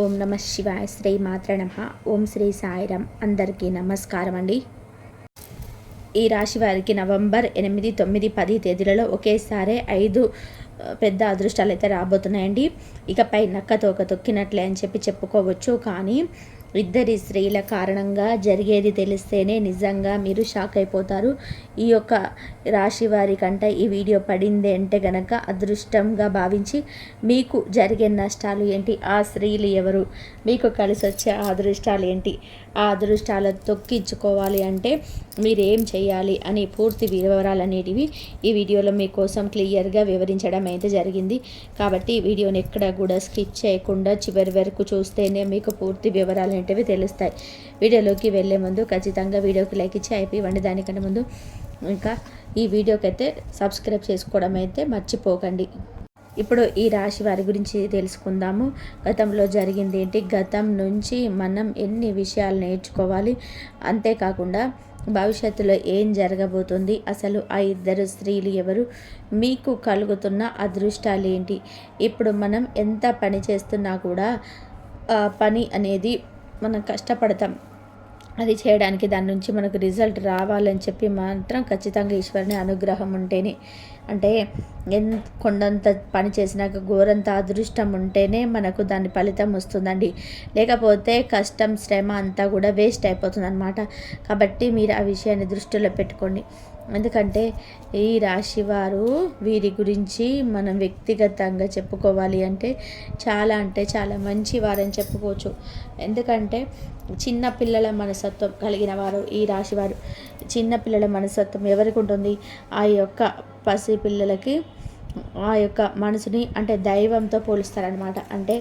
ఓం నమ శివాయ శ్రీ మాత్ర నమ. ఓం శ్రీ సాయిరామ్. అందరికీ నమస్కారం అండి ఈ రాశి వారికి నవంబర్ ఎనిమిది తొమ్మిది పది తేదీలలో ఒకేసారి ఐదు పెద్ద అదృష్టాలు అయితే రాబోతున్నాయండి. ఇకపై నక్క తోక తొక్కినట్లే అని చెప్పి చెప్పుకోవచ్చు. కానీ ఇద్దరి స్త్రీల కారణంగా జరిగేది తెలిస్తేనే నిజంగా మీరు షాక్ అయిపోతారు. ఈ యొక్క రాశి వారి కంటే ఈ వీడియో పడింది అంటే గనక అదృష్టంగా భావించి మీకు జరిగే నష్టాలు ఏంటి? ఆ స్త్రీలు ఎవరు? మీకు కలిసి వచ్చే అదృష్టాలు ఏంటి? ఆ అదృష్టాలు తొక్కించుకోవాలి అంటే మీరు ఏం చేయాలి అని పూర్తి వివరాలు అనేటివి ఈ వీడియోలో మీకోసం క్లియర్గా వివరించడం అయితే జరిగింది. కాబట్టి ఈ వీడియోని ఎక్కడ కూడా స్కిప్ చేయకుండా చివరి వరకు చూస్తేనే మీకు పూర్తి వివరాలు అనేటివి తెలుస్తాయి. వీడియోలోకి వెళ్ళే ముందు ఖచ్చితంగా వీడియోకి లైక్ ఇచ్చి అయిపోయి దానికంటే ముందు ఇంకా ఈ వీడియోకి అయితే సబ్స్క్రైబ్ చేసుకోవడం అయితే మర్చిపోకండి. ఇప్పుడు ఈ రాశి వారి గురించి తెలుసుకుందాము. గతంలో జరిగింది ఏంటి? గతం నుంచి మనం ఎన్ని విషయాలు నేర్చుకోవాలి? అంతేకాకుండా భవిష్యత్తులో ఏం జరగబోతుంది? అసలు ఆ ఇద్దరు స్త్రీలు ఎవరు? మీకు కలుగుతున్న అదృష్టాలు ఏంటి? ఇప్పుడు మనం ఎంత పని చేస్తున్నా కూడా పని అనేది మనం కష్టపడతాం. అది చేయడానికి దాని నుంచి మనకు రిజల్ట్ రావాలని చెప్పి మాత్రం ఖచ్చితంగా ఈశ్వరుని అనుగ్రహం ఉంటేనే అంటే ఎంత కొండంత పని చేసినాక ఘోరంత అదృష్టం ఉంటేనే మనకు దాని ఫలితం వస్తుందండి. లేకపోతే కష్టం శ్రమ అంతా కూడా వేస్ట్ అయిపోతుంది అనమాట కాబట్టి మీరు ఆ విషయాన్ని దృష్టిలో పెట్టుకోండి. ఎందుకంటే ఈ రాశి వారు వీరి గురించి మనం వ్యక్తిగతంగా చెప్పుకోవాలి అంటే చాలా అంటే చాలా మంచి వారని చెప్పుకోవచ్చు. ఎందుకంటే చిన్న పిల్లల మనసత్వం కలిగిన వారు ఈ రాశివారు చిన్న పిల్లల మనస్తత్వం ఎవరికి ఉంటుంది? ఆ యొక్క పసి పిల్లలకి ఆ యొక్క మనసుని అంటే దైవంతో పోలుస్తారనమాట అంటే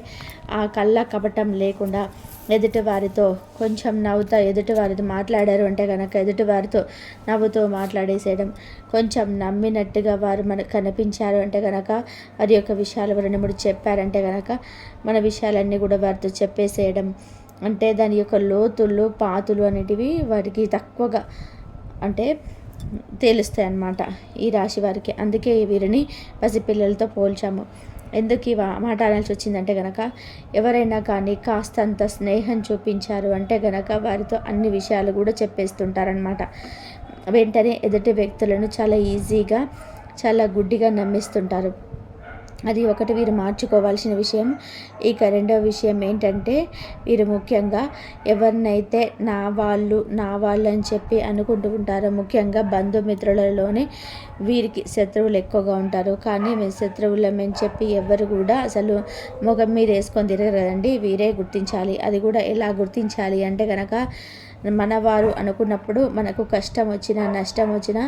ఆ కళ్ళ కపటం లేకుండా ఎదుటివారితో కొంచెం నవ్వుతా ఎదుటివారితో మాట్లాడారు అంటే కనుక ఎదుటివారితో నవ్వుతూ మాట్లాడేసేయడం కొంచెం నమ్మినట్టుగా వారు మనకు కనిపించారు అంటే కనుక వారి యొక్క విషయాలు రెండు మూడు చెప్పారంటే కనుక మన విషయాలన్నీ కూడా వారితో చెప్పేసేయడం. అంటే దాని యొక్క లోతులు పాతులు అనేటివి వారికి తక్కువగా అంటే తేలుస్తాయి అన్నమాట ఈ రాశి వారికి. అందుకే వీరిని పసిపిల్లలతో పోల్చాము. ఎందుకు ఈ మాట అనాల్సి వచ్చిందంటే గనక ఎవరైనా కానీ కాస్తంత స్నేహం చూపించారు అంటే గనక వారితో అన్ని విషయాలు కూడా చెప్పేస్తుంటారనమాట వెంటనే ఎదుటి వ్యక్తులను చాలా ఈజీగా చాలా గుడ్డిగా నమ్మిస్తుంటారు. అది ఒకటి వీరు మార్చుకోవాల్సిన విషయం. ఇక రెండవ విషయం ఏంటంటే వీరు ముఖ్యంగా ఎవరినైతే నా వాళ్ళు నా వాళ్ళు అని చెప్పి అనుకుంటూ ఉంటారో ముఖ్యంగా బంధుమిత్రులలోనే వీరికి శత్రువులు ఎక్కువగా ఉంటారు. కానీ మేము శత్రువులమని చెప్పి ఎవరు కూడా అసలు ముఖం మీద వేసుకొని తిరగరండి. వీరే గుర్తించాలి. అది కూడా ఎలా గుర్తించాలి అంటే కనుక మనవారు అనుకున్నప్పుడు మనకు కష్టం వచ్చినా నష్టం వచ్చినా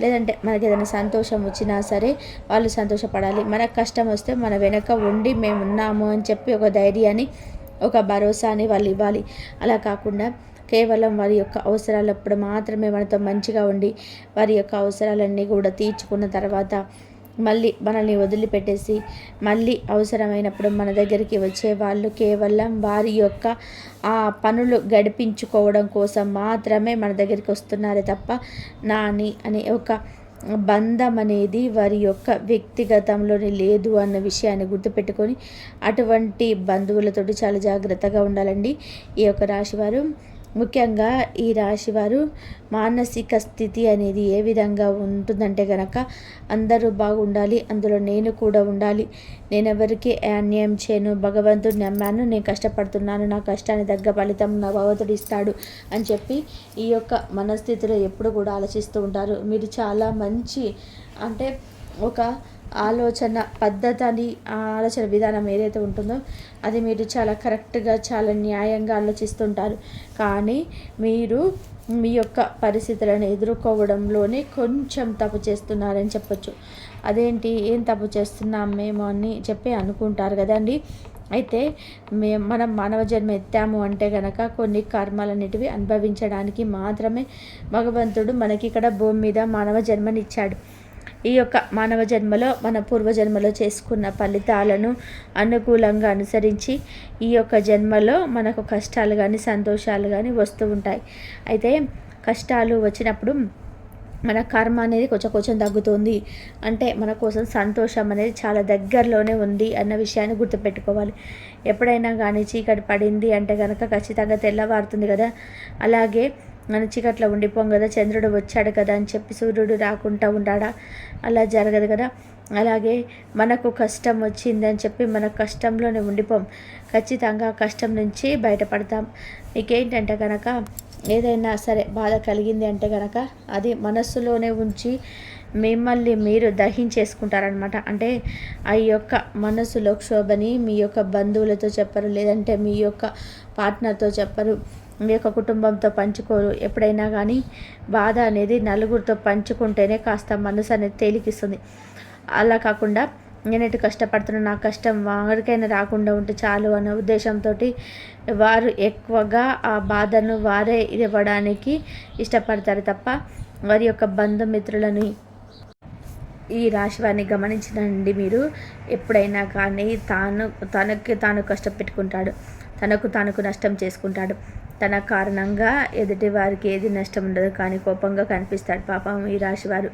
లేదంటే మనకి ఏదైనా సంతోషం వచ్చినా సరే వాళ్ళు సంతోషపడాలి. మనకు కష్టం వస్తే మన వెనక ఉండి మేము ఉన్నాము అని చెప్పి ఒక ధైర్యాన్ని ఒక భరోసాని వాళ్ళు ఇవ్వాలి. అలా కాకుండా కేవలం వారి యొక్క అవసరాలప్పుడు మాత్రమే మనతో మంచిగా ఉండి వారి యొక్క అవసరాలన్నీ కూడా తీర్చుకున్న తర్వాత మళ్ళీ మనల్ని వదిలిపెట్టేసి మళ్ళీ అవసరమైనప్పుడు మన దగ్గరికి వచ్చే వాళ్ళు కేవలం వారి యొక్క ఆ పనులు గడిపించుకోవడం కోసం మాత్రమే మన దగ్గరికి వస్తున్నారే తప్ప నాని అనే ఒక బంధం అనేది వారి యొక్క వ్యక్తిగతంలోని లేదు అన్న విషయాన్ని గుర్తుపెట్టుకొని అటువంటి బంధువులతోటి చాలా జాగ్రత్తగా ఉండాలండి ఈ యొక్క రాశివారు. ముఖ్యంగా ఈ రాశివారు మానసిక స్థితి అనేది ఏ విధంగా ఉంటుందంటే కనుక అందరూ బాగుండాలి అందులో నేను కూడా ఉండాలి. నేను ఎవరికి అన్యాయం చేయను భగవంతుడు నమ్మాను నేను కష్టపడుతున్నాను నా కష్టాన్ని తగ్గ ఫలితం నా భగవంతుడు ఇస్తాడు అని చెప్పి ఈ యొక్క మనస్థితిలో ఎప్పుడు కూడా ఆలోచిస్తూ ఉంటారు. మీరు చాలా మంచి అంటే ఒక ఆలోచన పద్ధతి ఆలోచన విధానం ఏదైతే ఉంటుందో అది మీరు చాలా కరెక్ట్గా చాలా న్యాయంగా ఆలోచిస్తుంటారు. కానీ మీరు మీ యొక్క పరిస్థితులను ఎదుర్కోవడంలోనే కొంచెం తప్పు చేస్తున్నారని చెప్పొచ్చు. అదేంటి? ఏం తప్పు చేస్తున్నాం మేము అని చెప్పి అనుకుంటారు కదండి. అయితే మే మనం మానవ జన్మ ఎత్తాము అంటే కనుక కొన్ని కర్మలన్నిటివి అనుభవించడానికి మాత్రమే భగవంతుడు మనకి ఇక్కడ భూమి మీద మానవ జన్మనిచ్చాడు. ఈ యొక్క మానవ జన్మలో మన పూర్వజన్మలో చేసుకున్న ఫలితాలను అనుకూలంగా అనుసరించి ఈ యొక్క జన్మలో మనకు కష్టాలు కానీ సంతోషాలు కానీ వస్తూ ఉంటాయి. అయితే కష్టాలు వచ్చినప్పుడు మన కర్మ అనేది కొంచెం కొంచెం తగ్గుతుంది. అంటే మన కోసం సంతోషం అనేది చాలా దగ్గరలోనే ఉంది అన్న విషయాన్ని గుర్తుపెట్టుకోవాలి. ఎప్పుడైనా కానీ చీకటి పడింది అంటే కనుక ఖచ్చితంగా తెల్లవారుతుంది కదా. అలాగే చీకట్లో ఉండిపోం కదా చంద్రుడు వచ్చాడు కదా అని చెప్పి సూర్యుడు రాకుండా ఉండాడా? అలా జరగదు కదా. అలాగే మనకు కష్టం వచ్చిందని చెప్పి మన కష్టంలోనే ఉండిపోం. ఖచ్చితంగా కష్టం నుంచి బయటపడతాం. నీకేంటంటే కనుక ఏదైనా సరే బాధ కలిగింది అంటే కనుక అది మనస్సులోనే ఉంచి మిమ్మల్ని మీరు దహించేసుకుంటారనమాట అంటే ఆ యొక్క మనసులో క్షోభని మీ యొక్క బంధువులతో చెప్పరు లేదంటే మీ యొక్క పార్ట్నర్తో చెప్పరు. మీ యొక్క కుటుంబంతో పంచుకోరు. ఎప్పుడైనా కానీ బాధ అనేది నలుగురితో పంచుకుంటేనే కాస్త మనసు అనేది తేలికిస్తుంది. అలా కాకుండా నేనైతే కష్టపడుతున్నా నా కష్టం ఎవరికైనా రాకుండా ఉంటే చాలు అనే ఉద్దేశంతో వారు ఎక్కువగా ఆ బాధను వారే ఇవ్వడానికి ఇష్టపడతారు తప్ప వారి యొక్క బంధుమిత్రులని ఈ రాశి వారిని గమనించినండి మీరు. ఎప్పుడైనా కానీ తాను తనకి తాను కష్టపెట్టుకుంటాడు. తనకు తనకు నష్టం చేసుకుంటాడు. తన కారణంగా ఎదుటి వారికి ఏది నష్టం ఉండదు కానీ కోపంగా కనిపిస్తాడు. పాపం ఈ రాశి వారు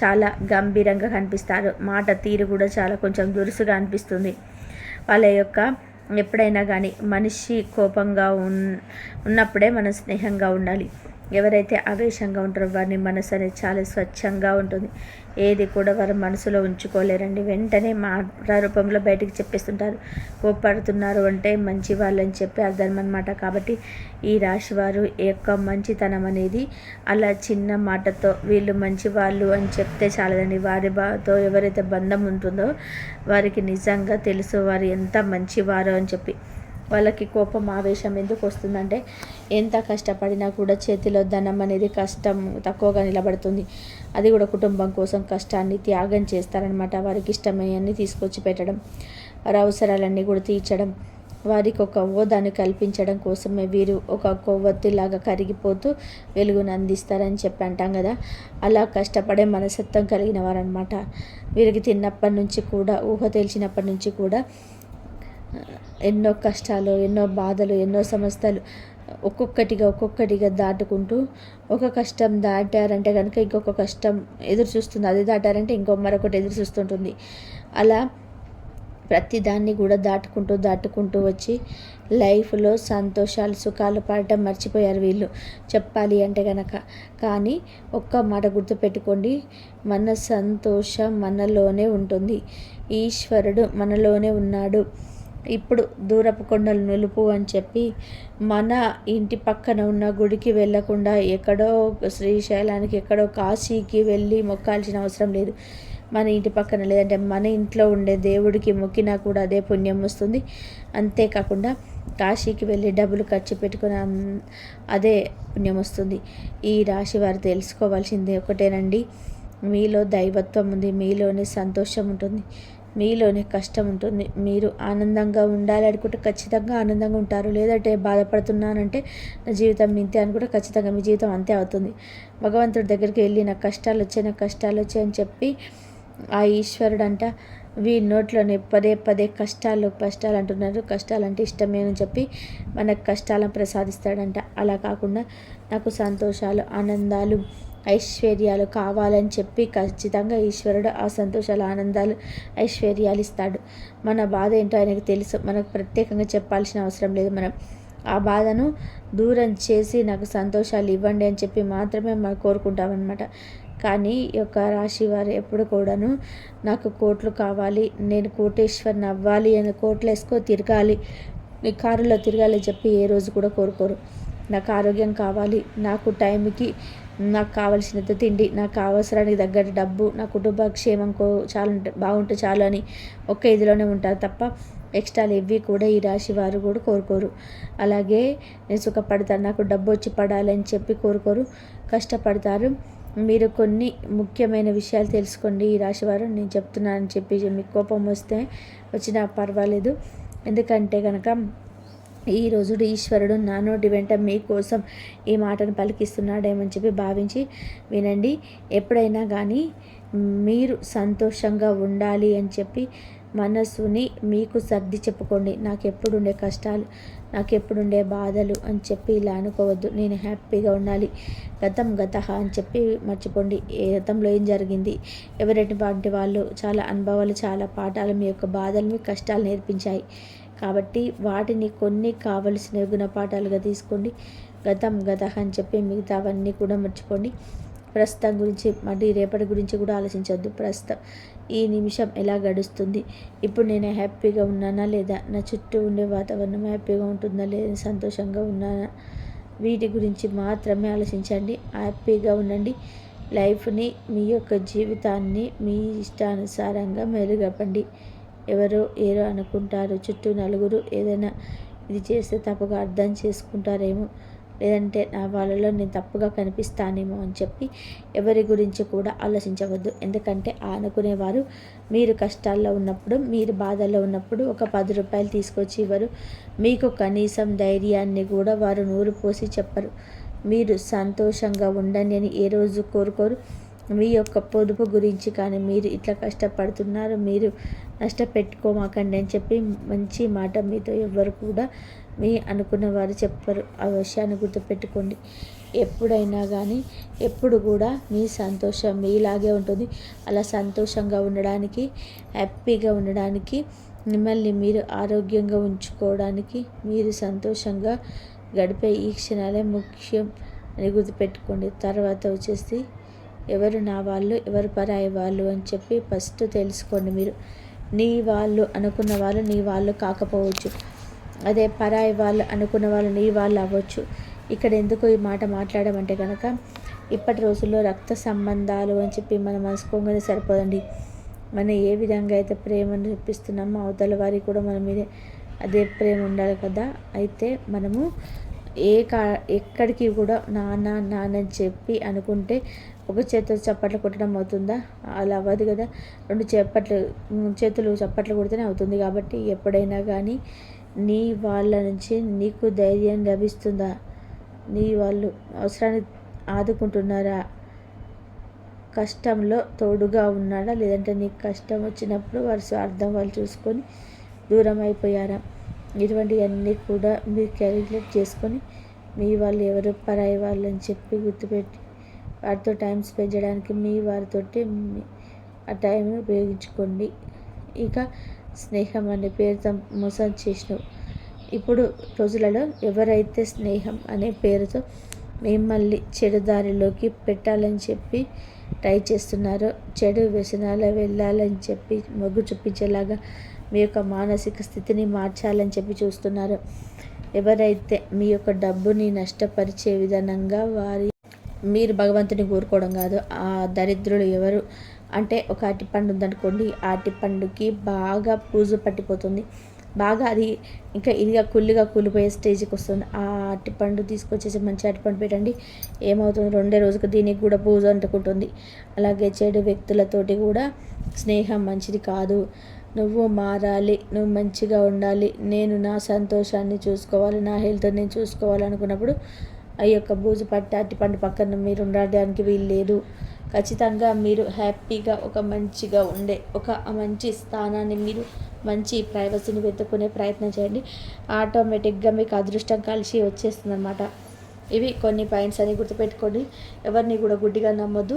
చాలా గంభీరంగా కనిపిస్తారు. మాట తీరు కూడా చాలా కొంచెం దురుసుగా అనిపిస్తుంది. వాళ్ళ యొక్క ఎప్పుడైనా కానీ మనిషి కోపంగా ఉన్ ఉన్నప్పుడే మనం స్నేహంగా ఉండాలి. ఎవరైతే ఆవేశంగా ఉంటారో వారిని మనసు అనేది చాలా స్వచ్ఛంగా ఉంటుంది. ఏది కూడా వారు మనసులో ఉంచుకోలేరండి. వెంటనే మాట రూపంలో బయటికి చెప్పేస్తుంటారు. కోప్పడుతున్నారు అంటే మంచి వాళ్ళని చెప్పి అర్థం అనమాట కాబట్టి ఈ రాశి వారు యొక్క మంచితనం అనేది అలా చిన్న మాటతో వీళ్ళు మంచి వాళ్ళు అని చెప్తే చాలదండి. వారితో ఎవరైతే బంధం ఉంటుందో వారికి నిజంగా తెలుసు వారు ఎంత మంచివారో అని చెప్పి. వాళ్ళకి కోపం ఆవేశం ఎందుకు వస్తుందంటే ఎంత కష్టపడినా కూడా చేతిలో ధనం అనేది కష్టం తక్కువగా నిలబడుతుంది. అది కూడా కుటుంబం కోసం కష్టాన్ని త్యాగం చేస్తారనమాట వారికి ఇష్టమయ్యన్ని తీసుకొచ్చి పెట్టడం వారి అవసరాలన్నీ కూడా తీర్చడం వారికి ఒక హోదాను కల్పించడం కోసమే వీరు ఒక కొవ్వొత్తిలాగా కరిగిపోతూ వెలుగును అందిస్తారని చెప్పి అంటాం కదా. అలా కష్టపడే మనసత్వం కలిగిన వారనమాట వీరికి తిన్నప్పటి నుంచి కూడా ఊహ తెలిసినప్పటి నుంచి కూడా ఎన్నో కష్టాలు ఎన్నో బాధలు ఎన్నో సమస్యలు ఒక్కొక్కటిగా ఒక్కొక్కటిగా దాటుకుంటూ ఒక కష్టం దాటారంటే కనుక ఇంకొక కష్టం ఎదురు చూస్తుంది అది దాటారంటే ఇంకో మరొకటి ఎదురు చూస్తుంటుంది అలా ప్రతిదాన్ని కూడా దాటుకుంటూ దాటుకుంటూ వచ్చి లైఫ్లో సంతోషాలు సుఖాలు పడటం మర్చిపోయారు వీళ్ళు. చెప్పాలి అంటే కనుక కానీ ఒక్క మాట గుర్తుపెట్టుకోండి. మన సంతోషం మనలోనే ఉంటుంది. ఈశ్వరుడు మనలోనే ఉన్నాడు. ఇప్పుడు దూరపు కొండలు నులుపు అని చెప్పి మన ఇంటి పక్కన ఉన్న గుడికి వెళ్ళకుండా ఎక్కడో శ్రీశైలానికి ఎక్కడో కాశీకి వెళ్ళి మొక్కాల్సిన అవసరం లేదు. మన ఇంటి పక్కన లేదంటే మన ఇంట్లో ఉండే దేవుడికి మొక్కినా కూడా అదే పుణ్యం వస్తుంది. అంతేకాకుండా కాశీకి వెళ్ళి డబ్బులు ఖర్చు పెట్టుకుని అదే పుణ్యం వస్తుంది. ఈ రాశి వారు తెలుసుకోవాల్సింది ఒకటేనండి. మీలో దైవత్వం ఉంది మీలోనే సంతోషం ఉంటుంది. మీలోనే కష్టం ఉంటుంది. మీరు ఆనందంగా ఉండాలి అనుకుంటే ఖచ్చితంగా ఆనందంగా ఉంటారు. లేదంటే బాధపడుతున్నానంటే నా జీవితం ఇంతే అనుకుంటే ఖచ్చితంగా మీ జీవితం అంతే అవుతుంది. భగవంతుడి దగ్గరికి వెళ్ళి నాకు కష్టాలు వచ్చాయి నాకు కష్టాలు వచ్చాయి అని చెప్పి ఆ ఈశ్వరుడు అంట వీ నోట్లోనే పదే పదే కష్టాలు కష్టాలు అంటున్నారు. కష్టాలు అంటే ఇష్టమేనని చెప్పి మనకు కష్టాలను ప్రసాదిస్తాడంట. అలా కాకుండా నాకు సంతోషాలు ఆనందాలు ఐశ్వర్యాలు కావాలని చెప్పి ఖచ్చితంగా ఈశ్వరుడు ఆ సంతోషాలు ఆనందాలు ఐశ్వర్యాలు ఇస్తాడు. మన బాధ ఏంటో ఆయనకు తెలుసు. మనకు ప్రత్యేకంగా చెప్పాల్సిన అవసరం లేదు. మనం ఆ బాధను దూరం చేసి నాకు సంతోషాలు ఇవ్వండి అని చెప్పి మాత్రమే మనం కోరుకుంటామన్నమాట. కానీ ఈ యొక్క రాశి వారు ఎప్పుడు కూడాను నాకు కోట్లు కావాలి నేను కోటేశ్వరిని అవ్వాలి అని కోట్లు వేసుకో తిరగాలి నీ కారులో తిరగాలి చెప్పి ఏ రోజు కూడా కోరుకోరు. నాకు ఆరోగ్యం కావాలి నాకు టైంకి నాకు కావలసినంత తిండి నాకు అవసరానికి తగ్గట్టు డబ్బు నా కుటుంబ క్షేమం కో చాలు బాగుంటే చాలు అని ఒక్క ఇదిలోనే ఉంటారు తప్ప ఎక్స్ట్రాలు ఇవి కూడా ఈ రాశి వారు కూడా కోరుకోరు. అలాగే నేను సుఖపడతాను నాకు డబ్బు వచ్చి పడాలని చెప్పి కోరుకోరు కష్టపడతారు. మీరు కొన్ని ముఖ్యమైన విషయాలు తెలుసుకోండి ఈ రాశి వారు నేను చెప్తున్నానని చెప్పి మీకు కోపం వస్తే వచ్చినా పర్వాలేదు. ఎందుకంటే కనుక ఈరోజు ఈశ్వరుడు నా నోటి వెంట మీకోసం ఈ మాటను పలికిస్తున్నాడేమని చెప్పి భావించి వినండి. ఎప్పుడైనా కానీ మీరు సంతోషంగా ఉండాలి అని చెప్పి మనసుని మీకు సర్ది చెప్పుకోండి. నాకు ఎప్పుడుండే కష్టాలు నాకు ఎప్పుడుండే బాధలు అని చెప్పి ఇలా అనుకోవద్దు. నేను హ్యాపీగా ఉండాలి. గతం గత అని చెప్పి మర్చిపోండి. ఏ గతంలో ఏం జరిగింది? ఎవరెటువంటి వాటి వాళ్ళు చాలా అనుభవాలు చాలా పాఠాలు మీ యొక్క బాధలు మీ కష్టాలు నేర్పించాయి. కాబట్టి వాటిని కొన్ని కావలసిన గుణపాఠాలుగా తీసుకోండి. గతం గత అని చెప్పి మిగతావన్నీ కూడా మర్చిపోండి. ప్రస్తుతం గురించి మళ్ళీ రేపటి గురించి కూడా ఆలోచించవద్దు ప్రస్తుతం ఈ నిమిషం ఎలా గడుస్తుంది? ఇప్పుడు నేను హ్యాపీగా ఉన్నానా లేదా? నా చుట్టూ ఉండే వాతావరణం హ్యాపీగా ఉంటుందా లేదా? సంతోషంగా ఉన్నానా? వీటి గురించి మాత్రమే ఆలోచించండి. హ్యాపీగా ఉండండి. లైఫ్ని మీ యొక్క జీవితాన్ని మీ ఇష్టానుసారంగా మెరుగపండి. ఎవరో ఏరో అనుకుంటారు? చుట్టూ నలుగురు ఏదైనా ఇది చేస్తే తప్పుగా అర్థం చేసుకుంటారేమో? లేదంటే నా వాళ్ళలో నేను తప్పుగా కనిపిస్తానేమో అని చెప్పి ఎవరి గురించి కూడా ఆలోచించవద్దు. ఎందుకంటే అనుకునేవారు మీరు కష్టాల్లో ఉన్నప్పుడు మీరు బాధల్లో ఉన్నప్పుడు ఒక పది రూపాయలు తీసుకొచ్చి ఇవ్వరు. మీకు కనీసం ధైర్యాన్ని కూడా వారు నూరు పోసి చెప్పరు. మీరు సంతోషంగా ఉండండి అని ఏ రోజు కోరుకోరు. మీ యొక్క పొదుపు గురించి కానీ మీరు ఇట్లా కష్టపడుతున్నారు మీరు నష్టపెట్టుకోమాకండి అని చెప్పి మంచి మాట మీతో ఎవ్వరు కూడా మీ అనుకున్న వారు చెప్పరు. ఆ విషయాన్ని గుర్తుపెట్టుకోండి. ఎప్పుడైనా కానీ ఎప్పుడు కూడా మీ సంతోషం మీలాగే ఉంటుంది. అలా సంతోషంగా ఉండడానికి హ్యాపీగా ఉండడానికి మిమ్మల్ని మీరు ఆరోగ్యంగా ఉంచుకోవడానికి మీరు సంతోషంగా గడిపే ఈ క్షణాలే ముఖ్యం అని గుర్తుపెట్టుకోండి. తర్వాత వచ్చేసి ఎవరు నా వాళ్ళు ఎవరు పరాయి వాళ్ళు అని చెప్పి ఫస్ట్ తెలుసుకోండి మీరు. నీ వాళ్ళు అనుకున్న వాళ్ళు నీ వాళ్ళు కాకపోవచ్చు. అదే పరాయి వాళ్ళు అనుకున్న వాళ్ళు నీ వాళ్ళు అవ్వచ్చు. ఇక్కడ ఎందుకు ఈ మాట మాట్లాడమంటే కనుక ఇప్పటి రోజుల్లో రక్త సంబంధాలు అని చెప్పి మనం మనసుకోగానే సరిపోదండి. మనం ఏ విధంగా అయితే ప్రేమను చూపిస్తున్నామో అవతల వారికి కూడా మన మీదే అదే ప్రేమ ఉండాలి కదా. అయితే మనము ఏ కా ఎక్కడికి కూడా నాన్న నాన్న అని చెప్పి అనుకుంటే ఒక చేతితో చప్పట్లు కొట్టడం అవుతుందా? అలా అవ్వదు కదా. రెండు చప్పట్లు చేతులు చప్పట్లు కొడితేనే అవుతుంది కాబట్టి ఎప్పుడైనా కానీ నీ వాళ్ళ నుంచి నీకు ధైర్యం లభిస్తుందా? నీ వాళ్ళు అవసరాన్ని ఆదుకుంటున్నారా? కష్టంలో తోడుగా ఉన్నాడా? లేదంటే నీకు కష్టం వచ్చినప్పుడు వారి స్వార్థం వాళ్ళు చూసుకొని దూరం అయిపోయారా ఇటువంటివన్నీ కూడా మీరు క్యాలిక్యులేట్ చేసుకొని మీ వాళ్ళు ఎవరు పరాయి వాళ్ళని చెప్పి గుర్తుపెట్టి వారితో టైం స్పెండ్ చేయడానికి మీ వారితో ఆ టైంని ఉపయోగించుకోండి. ఇక స్నేహం అనే పేరుతో మోసం చేసిన ఇప్పుడు రోజులలో ఎవరైతే స్నేహం అనే పేరుతో మిమ్మల్ని చెడు దారిలోకి పెట్టాలని చెప్పి ట్రై చేస్తున్నారో చెడు వ్యసనాలు వెళ్ళాలని చెప్పి మొగ్గు చూపించేలాగా మీ యొక్క మానసిక స్థితిని మార్చాలని చెప్పి చూస్తున్నారు. ఎవరైతే మీ యొక్క డబ్బుని నష్టపరిచే విధానంగా వారి మీరు భగవంతుని కోరుకోవడం కాదు. ఆ దరిద్రులు ఎవరు? అంటే ఒక అరటిపండు ఉందనుకోండి ఆ అరటిపండుకి బాగా పూజ పట్టిపోతుంది. బాగా అది ఇంకా ఇదిగా కుళ్ళుగా కూలిపోయే స్టేజ్కి వస్తుంది. ఆ అరటిపండు తీసుకొచ్చేసి మంచి అరటిపండు పెట్టండి. ఏమవుతుంది? రెండే రోజుకి దీనికి కూడా పూజ అంటుకుంటుంది. అలాగే చెడు వ్యక్తులతోటి కూడా స్నేహం మంచిది కాదు. నువ్వు మారాలి నువ్వు మంచిగా ఉండాలి. నేను నా సంతోషాన్ని చూసుకోవాలి నా హెల్త్ నేను చూసుకోవాలనుకున్నప్పుడు ఆ యొక్క బూజు పట్టి అరటిపండు పక్కన మీరు ఉండడానికి వీలు లేదు ఖచ్చితంగా మీరు హ్యాపీగా ఒక మంచిగా ఉండే ఒక మంచి స్థానాన్ని మీరు మంచి ప్రైవసీని వెతుక్కునే ప్రయత్నం చేయండి. ఆటోమేటిక్గా మీకు అదృష్టం కలిసి వచ్చేస్తుంది అనమాట ఇవి కొన్ని పాయింట్స్ అని గుర్తుపెట్టుకోండి. ఎవరిని కూడా గుడ్డిగా నమ్మొద్దు.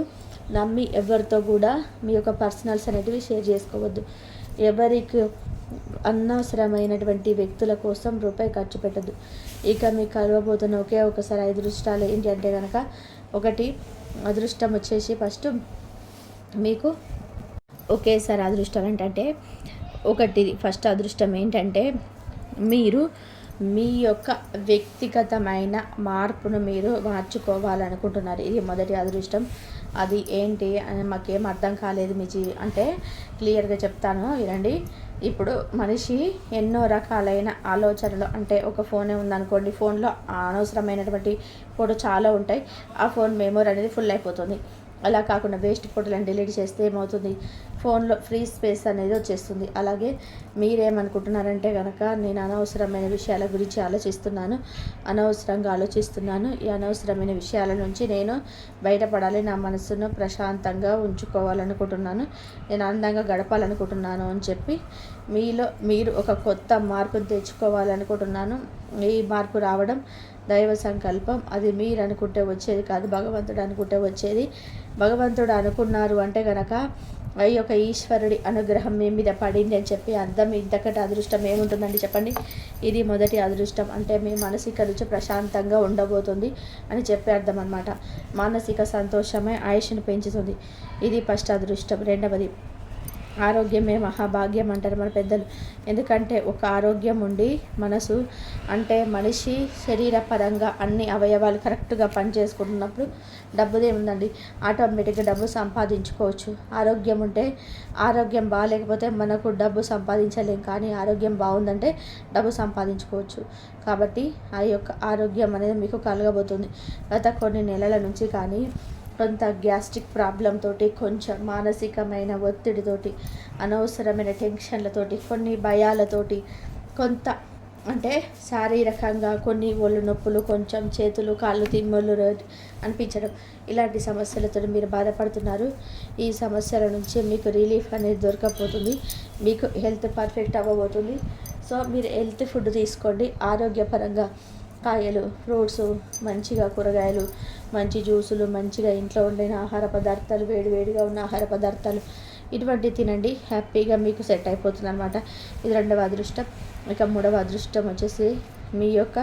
నమ్మి ఎవరితో కూడా మీ యొక్క పర్సనల్స్ అనేటివి షేర్ చేసుకోవద్దు. ఎవరికి అనవసరమైనటువంటి వ్యక్తుల కోసం రూపాయి ఖర్చు పెట్టద్దు. ఇక మీకు కలవబోతున్న ఒకే ఒకసారి అదృష్టాలు ఏంటి అంటే కనుక ఒకటి అదృష్టం వచ్చేసి ఫస్ట్ మీకు ఒకేసారి అదృష్టం ఏంటంటే ఒకటి ఫస్ట్ అదృష్టం ఏంటంటే మీరు మీ యొక్క వ్యక్తిగతమైన మార్పును మీరు మార్చుకోవాలనుకుంటున్నారు. ఇది మొదటి అదృష్టం. అది ఏంటి అని మాకేం అర్థం కాలేదు మీ అంటే క్లియర్గా చెప్తాను వినండి. ఇప్పుడు మనిషి ఎన్నో రకాలైన ఆలోచనలు అంటే ఒక ఫోనే ఉందనుకోండి ఫోన్లో అనవసరమైనటువంటి ఫోటో చాలా ఉంటాయి. ఆ ఫోన్ మెమోరీ అనేది ఫుల్ అయిపోతుంది. అలా కాకుండా వేస్ట్ ఫోటోలను డిలీట్ చేస్తే ఏమవుతుంది? ఫోన్లో ఫ్రీ స్పేస్ అనేది వచ్చేస్తుంది. అలాగే మీరేమనుకుంటున్నారంటే కనుక నేను అనవసరమైన విషయాల గురించి ఆలోచిస్తున్నాను. అనవసరంగా ఆలోచిస్తున్నాను. ఈ అనవసరమైన విషయాల నుంచి నేను బయటపడాలి. నా మనసును ప్రశాంతంగా ఉంచుకోవాలనుకుంటున్నాను. నేను అందంగా గడపాలనుకుంటున్నాను అని చెప్పి మీలో మీరు ఒక కొత్త మార్పును తెచ్చుకోవాలనుకుంటున్నాను. ఈ మార్పు రావడం దైవ సంకల్పం. అది మీరు అనుకుంటే వచ్చేది కాదు భగవంతుడు అనుకుంటే వచ్చేది. భగవంతుడు అనుకున్నారు అంటే కనుక ఈ యొక్క ఈశ్వరుడి అనుగ్రహం మీ మీద పడింది అని చెప్పి అర్థం ఇంతకటి అదృష్టం ఏముంటుందండి చెప్పండి? ఇది మొదటి అదృష్టం. అంటే మీ మానసిక రుచి ప్రశాంతంగా ఉండబోతుంది అని చెప్పే అర్థం అనమాట మానసిక సంతోషమే ఆయుష్ను పెంచుతుంది. ఇది ఫస్ట్ అదృష్టం. రెండవది ఆరోగ్యమే మహాభాగ్యం అంటారు మన పెద్దలు. ఎందుకంటే ఒక ఆరోగ్యం ఉండి మనసు అంటే మనిషి శరీర పరంగా అన్ని అవయవాలు కరెక్ట్గా పనిచేసుకుంటున్నప్పుడు డబ్బుదే ఉందండి. ఆటోమేటిక్గా డబ్బు సంపాదించుకోవచ్చు. ఆరోగ్యం ఉంటే ఆరోగ్యం బాగాలేకపోతే మనకు డబ్బు సంపాదించలేం. కానీ ఆరోగ్యం బాగుందంటే డబ్బు సంపాదించుకోవచ్చు. కాబట్టి ఆ యొక్క ఆరోగ్యం అనేది మీకు కలగబోతుంది. గత కొన్ని నెలల నుంచి కానీ కొంత గ్యాస్ట్రిక్ ప్రాబ్లం తోటి కొంచెం మానసికమైన ఒత్తిడితోటి అనవసరమైన టెన్షన్లతోటి కొన్ని భయాలతోటి కొంత అంటే శారీరకంగా కొన్ని ఒళ్ళు నొప్పులు కొంచెం చేతులు కాళ్ళు తిమ్ములు అనిపించడం ఇలాంటి సమస్యలతో మీరు బాధపడుతున్నారు. ఈ సమస్యల నుంచి మీకు రిలీఫ్ అనేది దొరకపోతుంది మీకు హెల్త్ పర్ఫెక్ట్ అవ్వబోతుంది. సో మీరు హెల్త్ ఫుడ్ తీసుకోండి. ఆరోగ్యపరంగా కాయలు ఫ్రూట్స్ మంచిగా కూరగాయలు మంచి జ్యూసులు మంచిగా ఇంట్లో ఉండిన ఆహార పదార్థాలు వేడివేడిగా ఉన్న ఆహార పదార్థాలు ఇటువంటి తినండి. హ్యాపీగా మీకు సెట్ అయిపోతుంది అనమాట ఇది రెండవ అదృష్టం. ఇక మూడవ అదృష్టం వచ్చేసి మీ యొక్క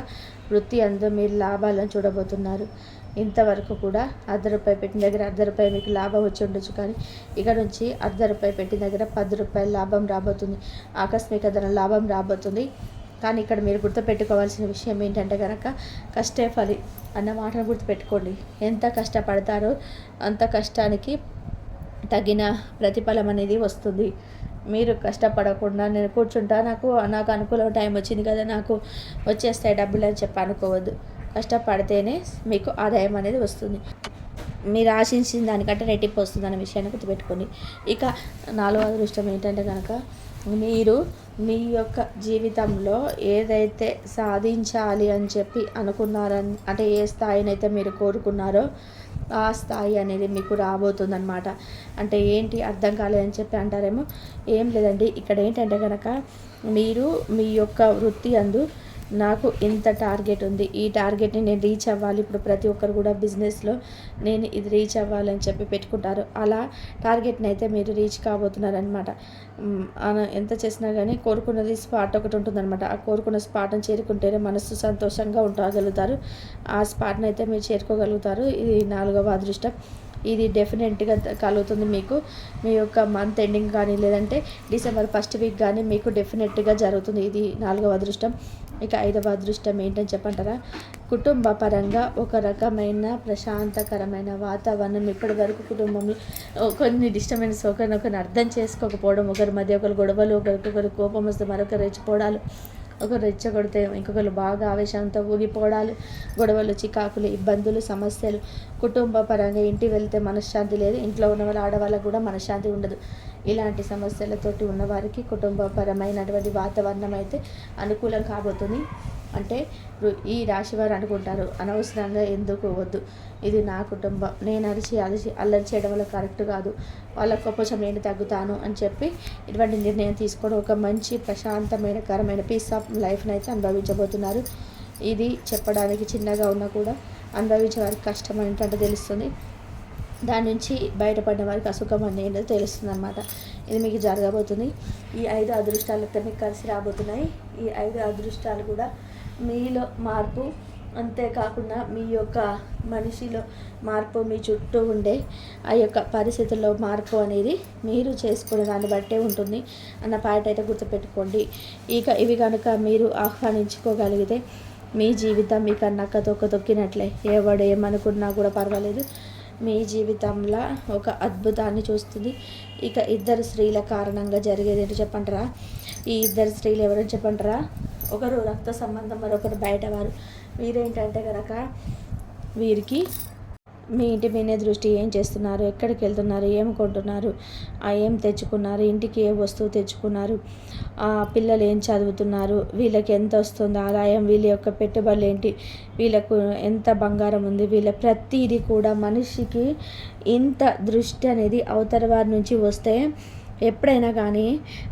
వృత్తి అందు మీరు లాభాలను చూడబోతున్నారు. ఇంతవరకు కూడా అర్ధ రూపాయి పెట్టిన దగ్గర అర్ధ రూపాయి మీకు లాభం వచ్చి ఉండొచ్చు కానీ ఇక నుంచి అర్ధ రూపాయి పెట్టిన దగ్గర పది రూపాయల లాభం రాబోతుంది. ఆకస్మిక ధన లాభం రాబోతుంది. కానీ ఇక్కడ మీరు గుర్తుపెట్టుకోవాల్సిన విషయం ఏంటంటే కనుక కష్టే ఫలి అన్న మాటను గుర్తుపెట్టుకోండి. ఎంత కష్టపడతారో అంత కష్టానికి తగిన ప్రతిఫలం అనేది వస్తుంది. మీరు కష్టపడకుండా నేను కూర్చుంటా నాకు నాకు అనుకూలం టైం వచ్చింది కదా నాకు వచ్చేస్తాయి డబ్బులు అని చెప్పి అనుకోవద్దు. కష్టపడితేనే మీకు ఆదాయం అనేది వస్తుంది. మీరు ఆశించిన దానికంటే రెట్టింపు వస్తుంది అనే విషయాన్ని గుర్తుపెట్టుకోండి. ఇక నాలుగో అదృష్టం ఏంటంటే కనుక మీరు మీ యొక్క జీవితంలో ఏదైతే సాధించాలి అని చెప్పి అనుకున్నారని అంటే ఏ స్థాయినైతే మీరు కోరుకున్నారో ఆ స్థాయి అనేది మీకు రాబోతుందన్నమాట. అంటే ఏంటి అర్థం కాలేదని చెప్పి అంటారేమో? ఏం లేదండి. ఇక్కడ ఏంటంటే కనుక మీరు మీ యొక్క వృత్తి అందు నాకు ఇంత టార్గెట్ ఉంది. ఈ టార్గెట్ని నేను రీచ్ అవ్వాలి. ఇప్పుడు ప్రతి ఒక్కరు కూడా బిజినెస్లో నేను ఇది రీచ్ అవ్వాలని చెప్పి పెట్టుకుంటారు. అలా టార్గెట్ని అయితే మీరు రీచ్ కాబోతున్నారనమాట ఎంత చేసినా కానీ కోరుకున్నది స్పాట్ ఒకటి ఉంటుందన్నమాట. ఆ కోరుకున్న స్పాట్ని చేరుకుంటేనే మనసు సంతోషంగా ఉండగలుగుతారు ఆ స్పాట్ని అయితే మీరు చేరుకోగలుగుతారు. ఇది నాలుగవ అదృష్టం. ఇది డెఫినెట్గా కలుగుతుంది మీకు. మీ యొక్క మంత్ ఎండింగ్ కానీ లేదంటే డిసెంబర్ ఫస్ట్ వీక్ కానీ మీకు డెఫినెట్గా జరుగుతుంది. ఇది నాలుగవ అదృష్టం. ఇక ఐదవ అదృష్టం ఏంటని చెప్పంటారా? కుటుంబ పరంగా ఒక రకమైన ప్రశాంతకరమైన వాతావరణం ఇప్పటి వరకు కుటుంబంలో కొన్ని డిస్టర్బెన్స్ ఒకరినొకరిని అర్థం చేసుకోకపోవడం ఒకరి మధ్య ఒకరు గొడవలు ఒకరికొకరు కోపం వస్తే మరొకరు రెచ్చిపోవడాలు. ఒకరు రెచ్చగొడితే ఇంకొకరు బాగా ఆవేశంతో ఊగిపోవడాలు గొడవలు చికాకులు ఇబ్బందులు సమస్యలు. కుటుంబ పరంగా ఇంటి వెళ్తే మనశ్శాంతి లేదు. ఇంట్లో ఉన్న వాళ్ళ ఆడవాళ్ళకు కూడా మనశ్శాంతి ఉండదు. ఇలాంటి సమస్యలతోటి ఉన్నవారికి కుటుంబపరమైనటువంటి వాతావరణం అయితే అనుకూలం కాబోతుంది. అంటే ఈ రాశి వారు అనుకుంటారు. అనవసరంగా ఎందుకు వద్దు. ఇది నా కుటుంబం. నేను అరిచి అరిచి అల్లరి చేయడం వల్ల కరెక్ట్ కాదు. వాళ్ళ కోసం నేను తగ్గుతాను అని చెప్పి ఇటువంటి నిర్ణయం తీసుకోవడం ఒక మంచి ప్రశాంతమైన కరమైన పీస్ ఆఫ్ లైఫ్ని అయితే అనుభవించబోతున్నారు. ఇది చెప్పడానికి చిన్నగా ఉన్నా కూడా అనుభవించే వారికి కష్టం ఏంటంటే తెలుస్తుంది. దాని నుంచి బయటపడిన వారికి అసుఖం అనేది తెలుస్తుంది అనమాట ఇది మీకు జరగబోతుంది. ఈ ఐదు అదృష్టాలతో మీకు కలిసి రాబోతున్నాయి. ఈ ఐదు అదృష్టాలు కూడా మీలో మార్పు అంతేకాకుండా మీ యొక్క మనిషిలో మార్పు మీ చుట్టూ ఉండే ఆ యొక్క పరిస్థితుల్లో మార్పు అనేది మీరు చేసుకునే దాన్ని బట్టే ఉంటుంది అన్న పాట అయితే గుర్తుపెట్టుకోండి. ఇక ఇవి కనుక మీరు ఆహ్వానించుకోగలిగితే మీ జీవితం మీకు అన్నక్క తొక్క తొక్కినట్లే. ఎవడు ఏమనుకున్నా కూడా పర్వాలేదు. మీ జీవితంలో ఒక అద్భుతాన్ని చూస్తుంది. ఇక ఇద్దరు స్త్రీల కారణంగా జరిగేది ఏంటో చెప్పంటారా ఈ ఇద్దరు స్త్రీలు ఎవరో చెప్పంటారా ఒకరు రక్త సంబంధం మరొకరు బయటవారు వీరేంటంటే కనుక వీరికి మీ ఇంటి మీదే దృష్టి ఏం చేస్తున్నారు? ఎక్కడికి వెళ్తున్నారు? ఏం కొంటున్నారు? ఆ ఏం తెచ్చుకున్నారు? ఇంటికి ఏ వస్తువు తెచ్చుకున్నారు? ఆ పిల్లలు ఏం చదువుతున్నారు? వీళ్ళకి ఎంత వస్తుంది? ఆదాయం వీళ్ళ యొక్క పెట్టుబడులు ఏంటి? వీళ్ళకు ఎంత బంగారం ఉంది? వీళ్ళ ప్రతిదీ కూడా మనిషికి ఇంత దృష్టి అనేది అవతల వారి నుంచి వస్తే ఎప్పుడైనా కానీ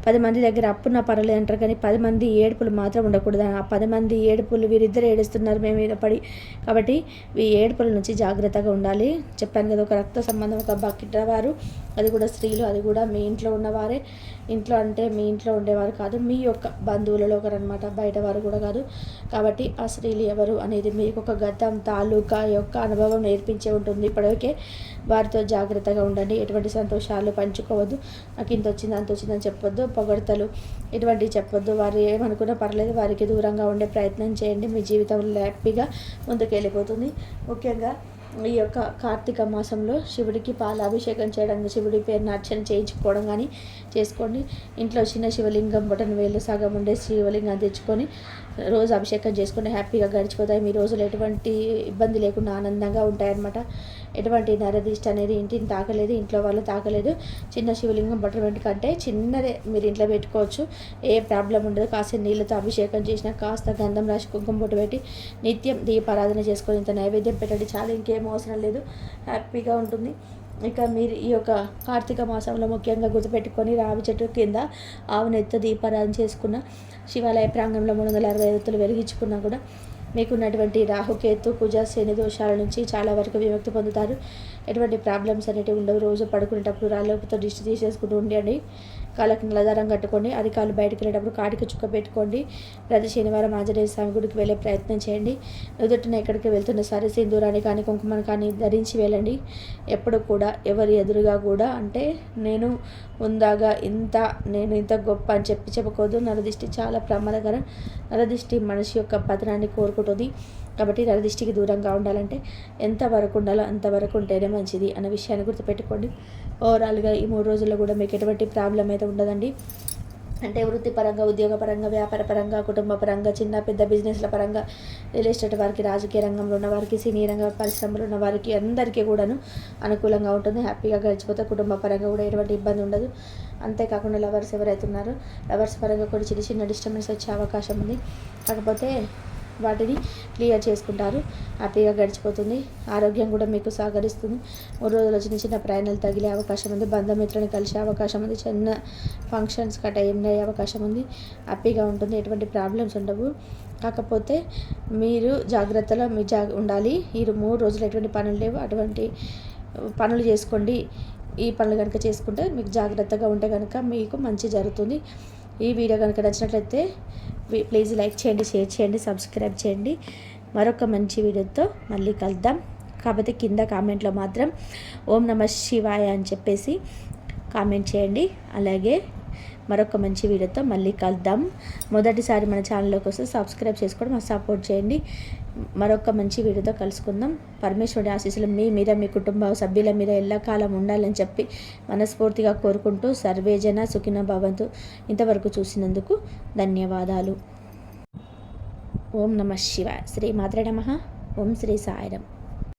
పది మంది దగ్గర అప్పున్న పర్లేదు అంటారు కానీ పది మంది ఏడుపులు మాత్రం ఉండకూడదు. ఆ పది మంది ఏడుపులు వీరిద్దరు ఏడుస్తున్నారు మేము మీద పడి కాబట్టి ఈ ఏడుపుల నుంచి జాగ్రత్తగా ఉండాలి. చెప్పాను కదా ఒక రక్త సంబంధం ఒక బకెట్ వారు అది కూడా స్త్రీలు అది కూడా మీ ఇంట్లో ఉన్నవారే. ఇంట్లో అంటే మీ ఇంట్లో ఉండేవారు కాదు మీ యొక్క బంధువులలో ఒకరు అనమాట బయట వారు కూడా కాదు. కాబట్టి ఆ స్త్రీలు ఎవరు అనేది మీకు ఒక గతం తాలూకా యొక్క అనుభవం నేర్పించే ఉంటుంది. ఇప్పటికే వారితో జాగ్రత్తగా ఉండండి. ఎటువంటి సంతోషాలు పంచుకోవద్దు. నాకు ఇంత వచ్చింది అంత వచ్చిందని చెప్పొద్దు. పొగడతలు ఇటువంటివి చెప్పొద్దు. వారు ఏమనుకున్నా పర్లేదు వారికి దూరంగా ఉండే ప్రయత్నం చేయండి. మీ జీవితంలో హ్యాపీగా ముందుకు వెళ్ళిపోతుంది ముఖ్యంగా ఈ యొక్క కార్తీక మాసంలో శివుడికి పాలాభిషేకం చేయడం శివుడి పేరుని అర్చన చేయించుకోవడం కానీ చేసుకోండి. ఇంట్లో చిన్న శివలింగం బటన్ వేలు సగం ఉండే శివలింగం తెచ్చుకొని రోజు అభిషేకం చేసుకొని హ్యాపీగా గడిచిపోతాయి. మీ రోజులు ఎటువంటి ఇబ్బంది లేకుండా ఆనందంగా ఉంటాయన్నమాట. ఎటువంటి నరదిష్ట అనేది ఇంటిని తాకలేదు ఇంట్లో వాళ్ళు తాకలేదు. చిన్న శివలింగం బటర్ వెంట కంటే చిన్నదే మీరు ఇంట్లో పెట్టుకోవచ్చు. ఏ ప్రాబ్లం ఉండదు. కాస్త నీళ్ళతో అభిషేకం చేసినా కాస్త గంధం రాసి కుంకుమ బొట్టు పెట్టి నిత్యం దీపారాధన చేసుకొని ఇంత నైవేద్యం పెట్టండి. చాలా ఇంకేం అవసరం లేదు. హ్యాపీగా ఉంటుంది. ఇక మీరు ఈ యొక్క కార్తీక మాసంలో ముఖ్యంగా గుర్తుపెట్టుకొని రావి చెట్టు కింద ఆవు నెత్త దీపారాధన చేసుకున్న శివాలయ ప్రాంగంలో మూడు వందల అరవై ఎత్తులు వెలిగించుకున్నా కూడా మీకున్నటువంటి రాహుకేతు కుజ శని దోషాల నుంచి చాలా వరకు విముక్తి పొందుతారు. ఎటువంటి ప్రాబ్లమ్స్ అనేవి ఉండవు. రోజు పడుకునేటప్పుడు రాలేపుతో దిష్టి తీసేసుకుంటూ ఉండండి. కాళ్ళకి నల్లదారం కట్టుకోండి. అది కాళ్ళు బయటకు వెళ్ళేటప్పుడు కాటికి చుక్క పెట్టుకోండి. ప్రతి శనివారం ఆంజనేయ స్వామి గుడికి వెళ్ళే ప్రయత్నం చేయండి. ఎదుటిన ఎక్కడికి వెళ్తున్న సరే సింధూరాన్ని కానీ కుంకుమని కానీ ధరించి వెళ్ళండి. ఎప్పుడు కూడా ఎవరి ఎదురుగా కూడా. అంటే నేను ఉందాగా ఇంత నేను ఇంత గొప్ప అని చెప్పి చెప్పకూడదు నరదిష్టి చాలా ప్రమాదకరం. నరదిష్టి మనిషి యొక్క పతనాన్ని కోరుకుంటుంది. కాబట్టి నరదిష్టికి దూరంగా ఉండాలంటే ఎంతవరకు ఉండాలో అంతవరకు ఉంటేనే మంచిది అన్న విషయాన్ని గుర్తుపెట్టుకోండి. ఓవరాల్గా ఈ మూడు రోజుల్లో కూడా మీకు ఎటువంటి ప్రాబ్లం అయితే ఉండదండి. అంటే వృత్తిపరంగా ఉద్యోగపరంగా వ్యాపార పరంగా కుటుంబ పరంగా చిన్న పెద్ద బిజినెస్ల పరంగా రియల్ ఎస్టేట్ వారికి రాజకీయ రంగంలో ఉన్న వారికి సినీ రంగ పరిశ్రమలో ఉన్న వారికి అందరికీ కూడాను అనుకూలంగా ఉంటుంది. హ్యాపీగా గడిచిపోతే కుటుంబ పరంగా కూడా ఎటువంటి ఇబ్బంది ఉండదు. అంతేకాకుండా లవర్స్ ఎవరైతే ఉన్నారో లవర్స్ పరంగా కూడా చిన్న చిన్న డిస్టర్బెన్స్ వచ్చే అవకాశం ఉంది. కాకపోతే వాటిని క్లియర్ చేసుకుంటారు. హ్యాపీగా గడిచిపోతుంది. ఆరోగ్యం కూడా మీకు సహకరిస్తుంది మూడు రోజులు చిన్న చిన్న ప్రయాణాలు తగిలే అవకాశం ఉంది. బంధుమిత్రులను కలిసే అవకాశం ఉంది. చిన్న ఫంక్షన్స్ కట్ట అయ్యే అవకాశం ఉంది. హ్యాపీగా ఉంటుంది. ఎటువంటి ప్రాబ్లమ్స్ ఉండవు. కాకపోతే మీరు జాగ్రత్తలో మీ జా ఉండాలి. ఈ మూడు రోజులు ఎటువంటి పనులు లేవు. అటువంటి పనులు చేసుకోండి. ఈ పనులు కనుక చేసుకుంటే మీకు జాగ్రత్తగా ఉంటే కనుక మీకు మంచి జరుగుతుంది. ఈ వీడియో కనుక నచ్చినట్లయితే ప్లీజ్ లైక్ చేయండి షేర్ చేయండి సబ్స్క్రైబ్ చేయండి. మరొక మంచి వీడియోతో మళ్ళీ కలుద్దాం. కాకపోతే కింద కామెంట్లో మాత్రం ఓం నమ శివాయ అని చెప్పేసి కామెంట్ చేయండి. అలాగే మరొక మంచి వీడియోతో మళ్ళీ కలుద్దాం. మొదటిసారి మన ఛానల్లోకి వస్తే సబ్స్క్రైబ్ చేసుకోవడం సపోర్ట్ చేయండి. మరొక మంచి వీడియోతో కలుసుకుందాం. పరమేశ్వరుడి ఆశీస్సులు మీ మీద మీ కుటుంబ సభ్యుల మీద ఎల్లకాలం ఉండాలని చెప్పి మనస్ఫూర్తిగా కోరుకుంటూ సర్వేజన సుఖిన భవంతు. ఇంతవరకు చూసినందుకు ధన్యవాదాలు. ఓం నమ శివ శ్రీ మాత్రే నమ. ఓం శ్రీ సాయిరం